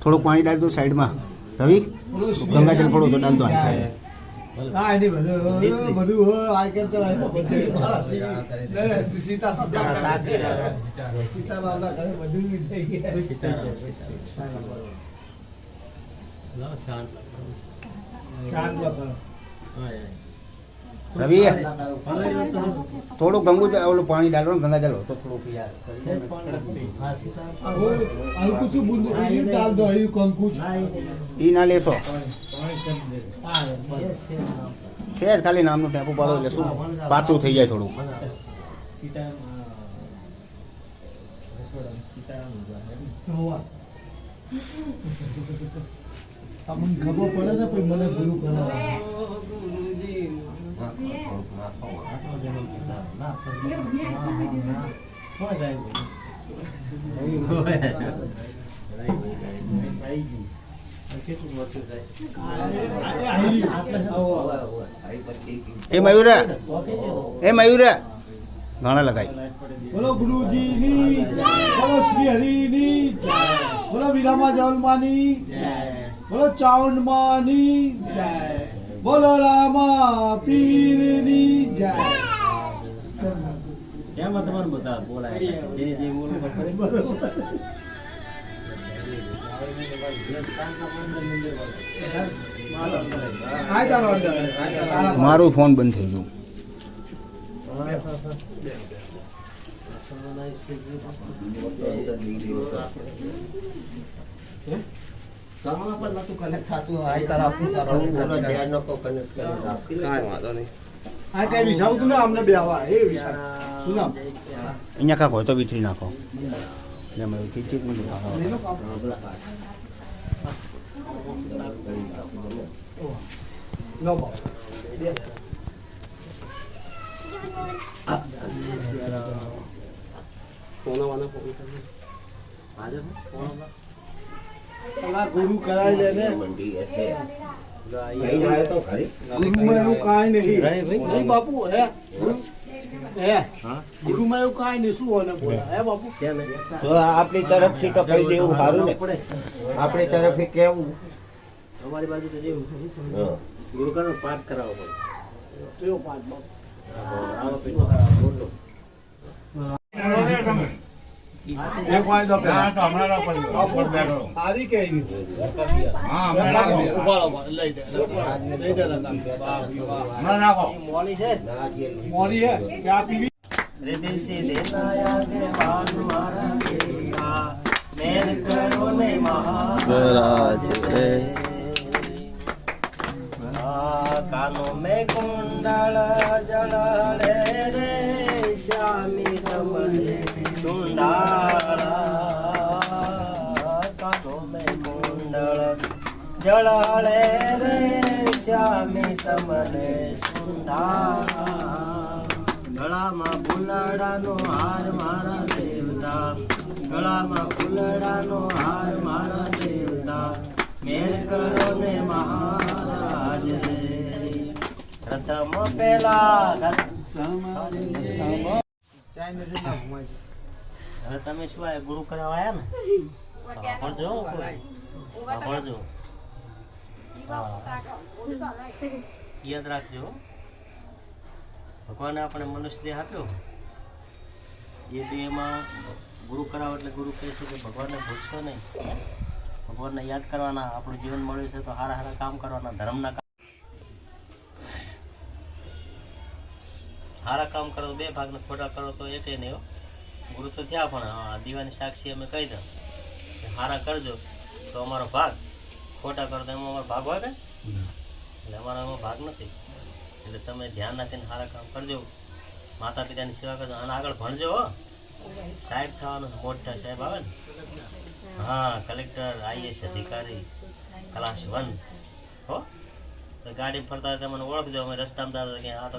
થોડુંક પાણી ડાલ દો સાઈડમાં. રવિ? ગંગાજળ પડો તો ડાલ દો આ સાઈડ. રવિ થોડું ગંગુ ઓલું પાણી ડાલો ને ગંગાજળ તો થોડુંક યાર આ હોય, હલકું શું બુંદ એ ડાલ દો એ કંકુ ઈ ના લેશો છે જ ખાલી નામનું ટેપુ પાડો એટલે શું? પાતું થઈ જાય થોડું. તમને ખબર પડે ને પછી મને ગુરુ કરાવે એ મયુરે. એ મયુરે. ઘણા લગાઈ બોલો ગુરુજીની બોલો શ્રી હરિની બોલો વિરામા જલમાની બોલો ચાવંડમાની જય. બોલો રામા પીરની જય. એમાં તમારે બધા બોલાય જે જે બોલું બરોબર. કનેક્ટ થતું અંદર. તારા કનેક્ટ ફોન બંધ વાંધો ગયું આ કઈ વિસાવ તું ને અમને બે એ વિસાવ. શું નામ? અહીંયા કાંક હોય તો વિતરી નાખો. ગુરુ કરાવી લે ને. બાપુ હે? ગુરુ- હે? ગુરુમાં એવું કાંઈ નહીં. શું હોય બોલા? હે બાપુ? તો આપણી તરફથી તો દેવું સારું ને? આપણી તરફથી કેવું? અમારી બાજુ તો જેવું ગુરુકાનો પાઠ કરાવવો પડે. એવો પાઠ બાપુ? કાનો મે કુંડળ જળ રે. શ્યામી તમને જળાળે રે શ્યામી તમને સુંદા ગળામાં ફૂલડાનો હાર મારા દેવતા. ગળામાં ફૂલડાનો હાર મારા દેવતા મેર કરો ને મહારાજ રે પ્રથમ પેલા હવે તમે શું આ ગુરુ કરાવવા આયા ને? ભણજો ભણજો યાદ રાખજો. ભગવાને આપણે મનુષ્ય દેહ આપ્યો. એ દેહમાં ગુરુ કરાવો એટલે ગુરુ કહે છે કે ભગવાનને ભૂલશો નહીં. ભગવાનને યાદ કરવાના આપણું જીવન મળ્યું છે તો સારા સારા કામ કરવાના ધર્મના કામ. સારા કામ કરો બે ભાગ ને ખોટા કરો તો એકે નહીં ગુરુ તો થયા પણ દીવાની સાક્ષી અમે કહી દઉં. કે સારા કરજો. તો અમારો ભાગ ખોટા કરો તો એમાં અમારો ભાગ હોય કે એટલે અમારો એમાં ભાગ નથી. એટલે તમે ધ્યાન રાખીને સારા કામ કરજો. માતા પિતાની સેવા કરજો. અને આગળ ભણજો હો. સાહેબ થવાનું મોટા સાહેબ આવે ને? હા કલેક્ટર આઈએસ અધિકારી ક્લાસ વન. હો? તો ગાડી ફરતા હોય ઓળખજો. અમે રસ્તામાં દાદા કે આ તો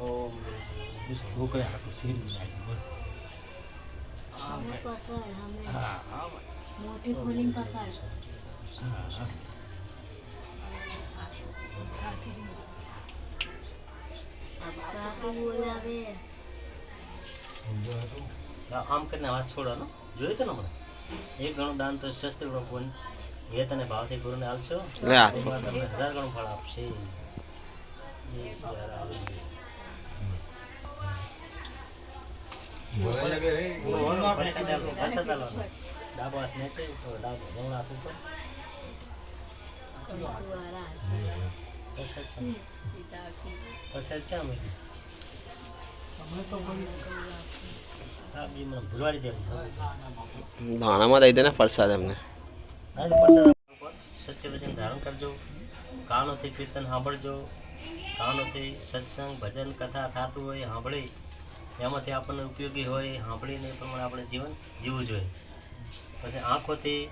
ઓમ મોટી ખોલીને પકડ આમ કરીને વાત છોડવાનો. જોયું તો ને હમણાં એક ગણું દાન તો શસ્ત્ર પુણ્ય એ તને ભાવથી ગુરુને આલશો લે આ. તમને હજાર ગણું ફળ આપશે. ડાબો હાથ નીચે તો ડાબો જમણો હાથ ઉપર. દ્વારા પ્રસાદ છે. પ્રસાદ છે અમે હા બી મને ભૂલવાડી દેવું છે. ભાણામાં દઈ દે ને પ્રસાદ એમને. આજે પ્રસાદ ઉપર સત્ય વચન ધારણ કરજો. કાનોથી કીર્તન સાંભળજો. કાનોથી સત્સંગ, ભજન, કથા થતું હોય, સાંભળી. એમાંથી આપણને ઉપયોગી હોય, સાંભળીને પ્રમાણે આપણે જીવન જીવવું જોઈએ. પછી આંખોથી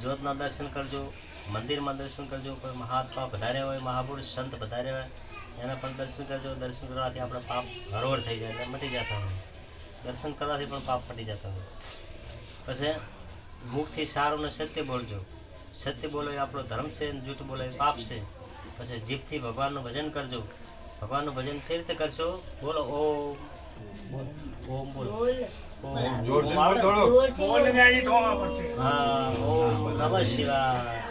જ્યોતના દર્શન કરજો, મંદિરમાં દર્શન કરજો, કોઈ મહાત્મા વધાર્યા હોય, મહાપુરુષ, સંત વધાર્યા હોય, એના પણ દર્શન કરજો. દર્શન કરવાથી આપણે પાપ હરોળ થઈ જાય, એટલે મટી જતા હોય. દર્શન કરવાથી પણ પાપ મટી જતા હોય. પછી મુખથી સારું ને સત્ય બોલજો. સત્ય બોલો એ આપણો ધર્મ છે અને જૂઠ બોલો એ પાપ છે. પછી જીભથી ભગવાનનું ભજન કરજો. ભગવાનનું ભજન છે રીતે કરશો? બોલો ઓમ. બોલ. ઓમ બોલો. ઓમ. નમઃ શિવાય.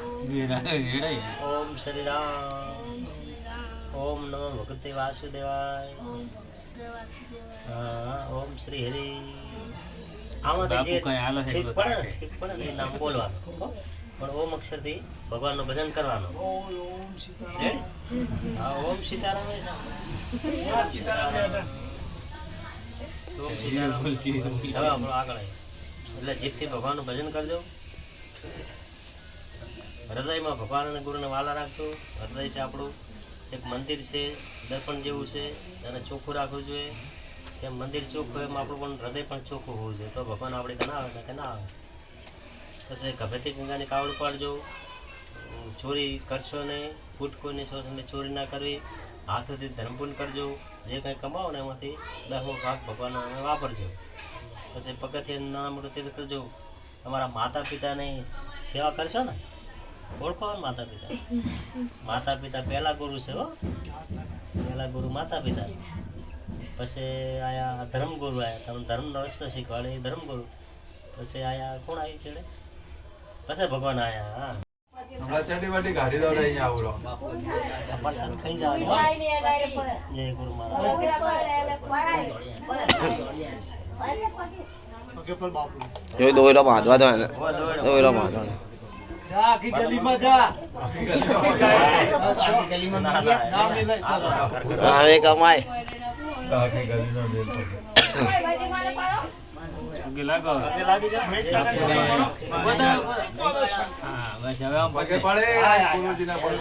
ઓમ શ્રી રામ ઓમ નમઃ ભગવતે વાસુદેવાય. હા ઓમ શ્રી હરિ. આમાંથી જે ઠીક પડે ઠીક પડે ને એ નામ બોલવાનું પણ ઓમ અક્ષરથી ભગવાનનું ભજન કરવાનું. ઓમ સીતારામ. હા ઓમ સીતારામ એ નામ. સીતારામ. બેટા. ઓમ સીતારામ. હવે આપણો આગળ એટલે જીભથી ભગવાનનું ભજન કરજો. હૃદયમાં ભગવાન અને ગુરુને વાલા રાખજો. હૃદય છે આપણું. એક મંદિર છે દર્પણ જેવું છે. એને ચોખ્ખું રાખવું જોઈએ. તેમ મંદિર ચોખ્ખું એમ આપણું પણ હૃદય પણ ચોખ્ખું હોવું જોઈએ. તો ભગવાન આપણે ના આવે કે ના આવે? પછી ગભેથી ગંગાની કાવડ પાડજો ચોરી કરશો નહીં ફૂટ કોઈની શોષણને ચોરી ના કરવી, હાથોથી ધર્મપૂન કરજો, જે કંઈ કમાવો ને એમાંથી દસમો ભાગ ભગવાનનો અમે વાપરજો. પછી પગથિયે નાના મોટું તીર્થ કરજો, તમારા માતા પિતાની સેવા કરશો ને? ઓળખો માતા પિતા માતા પિતા પહેલા ગુરુ છે હો. પહેલા ગુરુ માતા પિતા પછી આયા ધર્મગુરુ આયા. તમને ધર્મનો રસ્તો શીખવાડે એ ધર્મગુરુ. પછી આયા કોણ આવ્યું છે પછી ભગવાન આયા હા. હમણાં ચડી વટી ગાડી દોડે અહીંયા આવડો પ્રસાદ ખાઈ જવાનું જય ગુરુ મહારાજ. પગે પર બાપુ જો દોયરો બાંધવા દો એને દોયરો બાંધો ને જા આખી ગલીમાં જા. ના, ના, નામ લઈ લે ચાલો. હવે કમાય. આખી ગલીનો બેલ લાગો પગે લાગી જા મેચ. પગે પડે ગુરુજીના પગે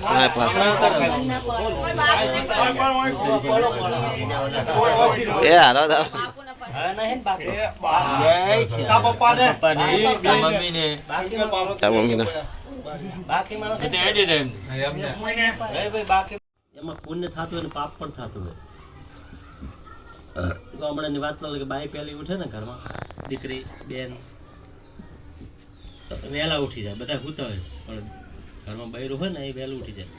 હા પાછળ. એ તારો હવે નહીં ને બાકી એ બા- તારા પપ્પાને શંકર બાબા તારા મમ્મીને બાકીમાં નથી એમને હવે ભાઈ બાકી એમાં પુણ્ય થતું હોય ને પાપ પણ થતું હોય. ગામડાની વાત કરો કે બાઈ પહેલી ઉઠે ને ઘરમાં, દીકરી, બેન વહેલા ઉઠી જાય, બધા સૂતા હોય. પણ ઘરમાં બૈરું હોય ને એ વહેલું ઉઠી જાય.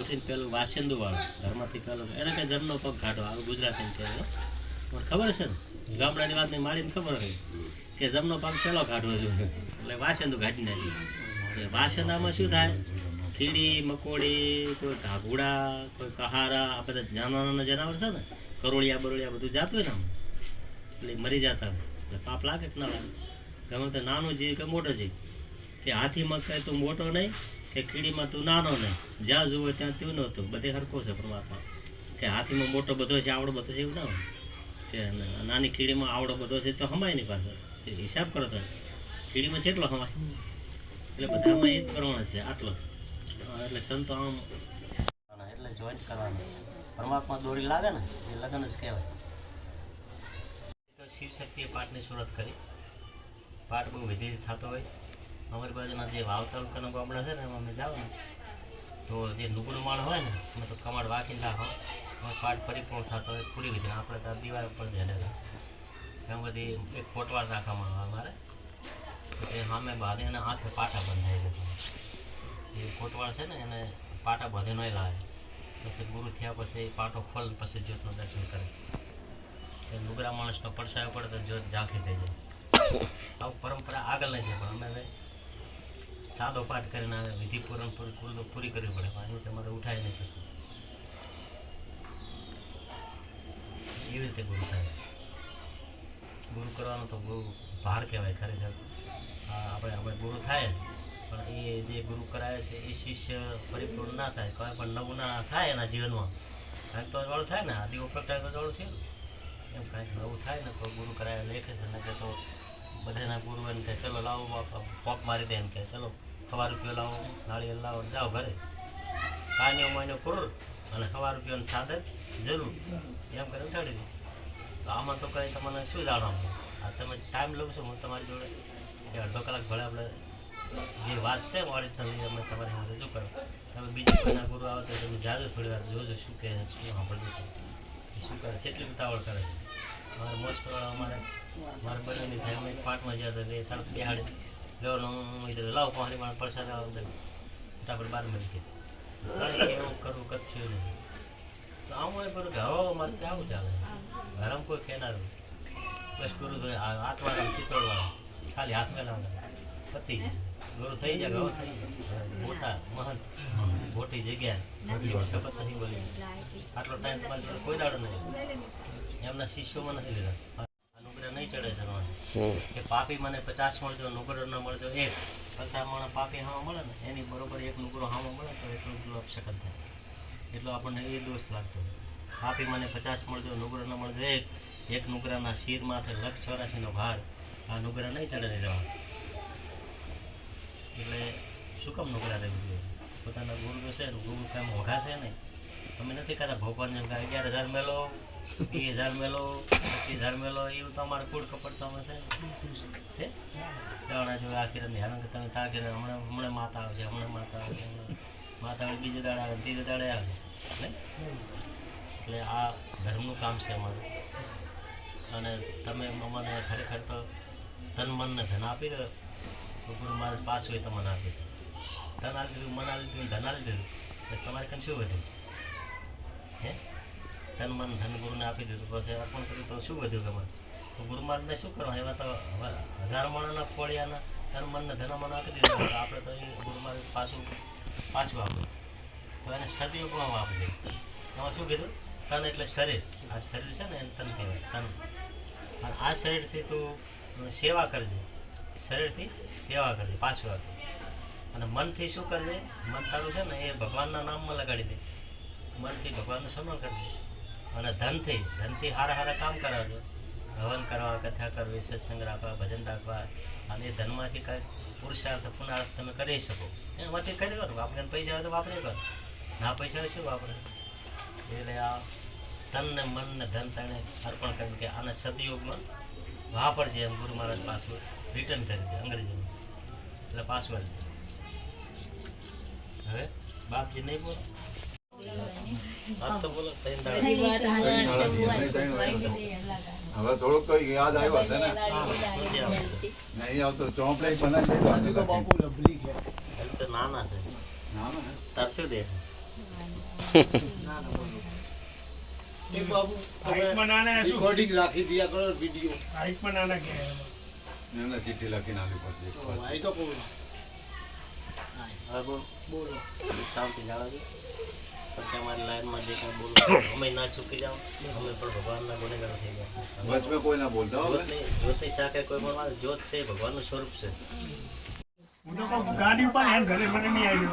ઉઠીને પેલું વાસેન્દુ વાળું ઘરમાંથી પેલું એને કે જમનો પગ કાઢો, આવું ગુજરાતી પણ ખબર છે ને, ગામડાની વાતની મારીને ખબર હોય કે જમનો પગ પેલો કાઢવો જોઈએ. એટલે વાસેન્દુ કાઢી નાખી. એટલે વાસેન્દામાં શું થાય? કીડી મકોડી, કોઈ ઘાઘુડા કોઈ કહારા, આ બધા નાના નાના જનાવર છે ને, કરોળિયા, બરોળિયા બધું જાતું હોય ને એટલે મરી જતા એટલે પાપ લાગે કે ના લાગે. ગમે તે નાનો જીવ કે મોટો જીવ. કે હાથીમાં કઈ તું મોટો નહીં, કે કીડીમાં તું નાનો નહીં. જ્યાં જુઓ ત્યાં તું નહોતું. બધે હરખો છે પરમાત્મા. કે હાથીમાં મોટો બધો છે, આવડો બધો છે, એવું ના હોય. કે નાની કીડીમાં આવડો બધો છે, તો હમાય નહીં પાછો. હિસાબ કરો તમે કીડીમાં કેટલો હમાય? એટલે બધામાં એ જ પ્રમાણે છે, આટલો. એટલે સંતો આમ. એટલે જોઈન્ટ કરવાનું. પરમાત્મા દોરી લાગે ને એ લગ્ન જ કહેવાય. તો શિવ શક્તિએ પાઠની સુરત કરી. પાઠ બહુ વિધિ થતો હોય. અમારી બાજુના જે વાવ તાલુકાના ગામડા છે ને એમાં અમે જાઓ ને. તો જે નુગરું માળ હોય ને અમે તો કમાડ વાંકીને રાખો. એમાં પાઠ પરિપૂર્ણ થતો હોય પૂરી વિધિ. આપણે તો દિવાળ ઉપર ધ્યાને એમ બધી એક ફોટવાળ રાખવામાં આવે અમારે. પછી સામે બાદ અને આંખે પાટા બંધાઈ દે એ કોટવાળ છે ને, એને પાટા બધે નહીં લાવે. પછી ગુરુ થયા પછી પાટો ખોલ પછી જ્યોતનું દર્શન કરે. એ લુગરા માણસનો પડસાયો પડે તો જ્યોત ઝાંખી થઈ જાય. આવું પરંપરા આગળ નહીં છે, પણ અમે હવે સાદો પાઠ કરીને આવે, વિધિ પૂરણ પૂરી કરવી પડે, પણ તમારે ઉઠાય નહીં પછી એવી રીતે ગુરુ થાય? ગુરુ કરવાનો તો બહુ ભાર કહેવાય ખરેખર. આપણે આપણે ગુરુ થાય પણ એ જે ગુરુ કરાવે છે, એ શિષ્ય પરિપૂર્ણ ના થાય, કોઈ પણ નવું ના થાય એના જીવનમાં. કાંઈક તો વાળું થાય ને, આદિ પ્રગટાય તો વાળું થયું. એમ કાંઈક નવું થાય ને, તો ગુરુ કરાવે, લેખે છે ને કે તો બધાના ગુરુ એમ કે ચલો લાવો બાપા પોક મારી દે એમ કે ચલો સવા રૂપિયો લાવો, નાળિયેર લાવો, જાઓ ઘરે. કાન્યો માન્યો કુર અને સવા રૂપિયાની સાદત જરૂર. એમ કરે ઉઠાડી દે તો આમાં તો કંઈ તમને શું જાણવાનું આ તમે ટાઈમ લઉં છું, હું તમારી જોડે. અડધો કલાક ભલે આપણે જે વાત છે ઓરિજિનલ અમે તમારી સાથે રજૂ કરો. તમે બીજા કોઈના ગુરુ આવે તો તમે જાજો થોડી વાર જોજો શું કહે છે, શું સાંભળજો. શું કરે કેટલી ઉતાવળ કરે છે. અમારે મોસ્ટ અમારે મારે બંનેની અમે પાટમાં જ્યાં હતા એ તરફ બિહાડે. લેવાનો હું તો લાવ પાણી મારે પ્રસાદ આવો તો ફટાફટ બાર મળી ગઈ હું કરવું કચ્છું નહીં. તો આવું હોય કરું કે હવા મારે આવું ચાલે. ગરમ કોઈ કહેનારું. બસ ગુરુ તો હાથવાળા ચિત્રોડવાળા ખાલી હાથ મેળવવાના પતિ. ગુરુ થઈ જાય ગૌ મોટા મહંત મોટી જગ્યા. બોલી. આટલો ટાઈમ તમારી કોઈ દાડો નહીં એમના શિષ્યોમાં નથી લીધા. અનુગ્રહ નહીં ચડે છે કે પાપી મને પચાસ મળજો નુગરો ન મળજો એક. પચાસ મણ પાપી હામાં મળે ને એની બરોબર એક નુગરો હામાં મળે તો એટલું એટલું અપશકન થાય એટલો આપણને એ દોષ લાગતો. પાપી મને પચાસ મળજો નુગરો ન મળજો એક. એક નુગરાના શિર માથે લક્ષ ચોરાશીનો ભાર. આ નુગરા નહીં ચડે નહીં રહેવા એટલે શું કામ નોકરા રહેવું જોઈએ પોતાના ગુરુ છે ને, ગુરુ કામ મોઘા છે નહીં અમે નથી કરતા ભગવાન જેમ કે અગિયાર હજાર મેલો, બે હજાર મેલો, પચીસ હજાર મેલો, એવું તમારે કુળ કપડ તો અમે છે? દાણા જો કે તમે તાકી હમણાં હમણાં માતા આવશે હમણાં માતા આવશે માતા આવે, બીજે દાડે આવે, ત્રીજે દાડે આવે. એટલે આ ધર્મનું કામ છે અમારું. અને તમે અમને ખરેખર તો તન મનને ધન આપી દો. તો ગુરુ મહારાજ પાછું હોય તમને આપી દે. ધન આપી દીધું, મન આલી દીધું, ધન આપી દીધું. બસ તમારે કંઈ શું વધ્યું? હે? તન મન ધન ગુરુને આપી દીધું પછી અર્પણ કર્યું તો શું વધ્યું તમારે તો ગુરુ મહારાજને શું કરવા એવા તો હવે હજાર મણના ફોડિયાના ધન મનને ધન મન આપી દીધું. તો આપણે તો એ ગુરુ મહારાજ પાછું પાછું આપ્યું તો એને સદયોગમાં આપી દીધું એમાં શું કીધું? તન એટલે શરીર. આ શરીર છે ને એને તન કહેવાય. તન આ શરીરથી તું સેવા કરજે. શરીરથી સેવા કરજે, પાછું આપે અને મનથી શું કરજે? મન તારું છે ને, એ ભગવાનના નામમાં લગાડી દે. મનથી ભગવાનનું સન્માન કરજે. અને ધનથી ધનથી હારા હારા કામ કરાવજો. હવન કરવા, કથા કરવી, સત્સંગ રાખવા, ભજન રાખવા. અને એ ધનમાંથી કાંઈ પુરુષાર્થ, પુનાર્થ તમે કરી શકો. એમાંથી કરી કરો આપણે પૈસા હોય તો વાપરે કરો ના પૈસા હોય શું વાપરે? એટલે આ તનને ને મન ધન તને અર્પણ કર્યું કે આને સદયુગમાં વાપરજે એમ ગુરુ મહારાજ પાછું. રિટર્ન કરી દે અંગ્રેજીમાં. એટલે પાસવર્ડ હવે બાપજી નહીં બોલો. હવે થોડુંક તો યાદ આવ્યો હશે ને? નહીં આવતો ચોપડે બનાવી તો બાપુ લબલી છે. નાના છે. રાખી દિયા કરો વીડિયો એમને ચિઠ્ઠી લખીને આવી પછી ભાઈ તો બોલો. હવે બોલ. બોલો. શાંતિ જાણો છો પછી અમારી લાઈનમાં જે કાંઈ બોલો અમે ના ચૂકી જાઓ. અમે પણ ભગવાનના ગુનેગારો થઈ ગયા. કોઈ ના બોલતા હો જ્યોત શાખે કોઈ પણ વાત જ્યોત છે ભગવાનનું સ્વરૂપ છે. હું તો કહું ગાડી ઉપર ઘરે મને નહીં આવ્યો.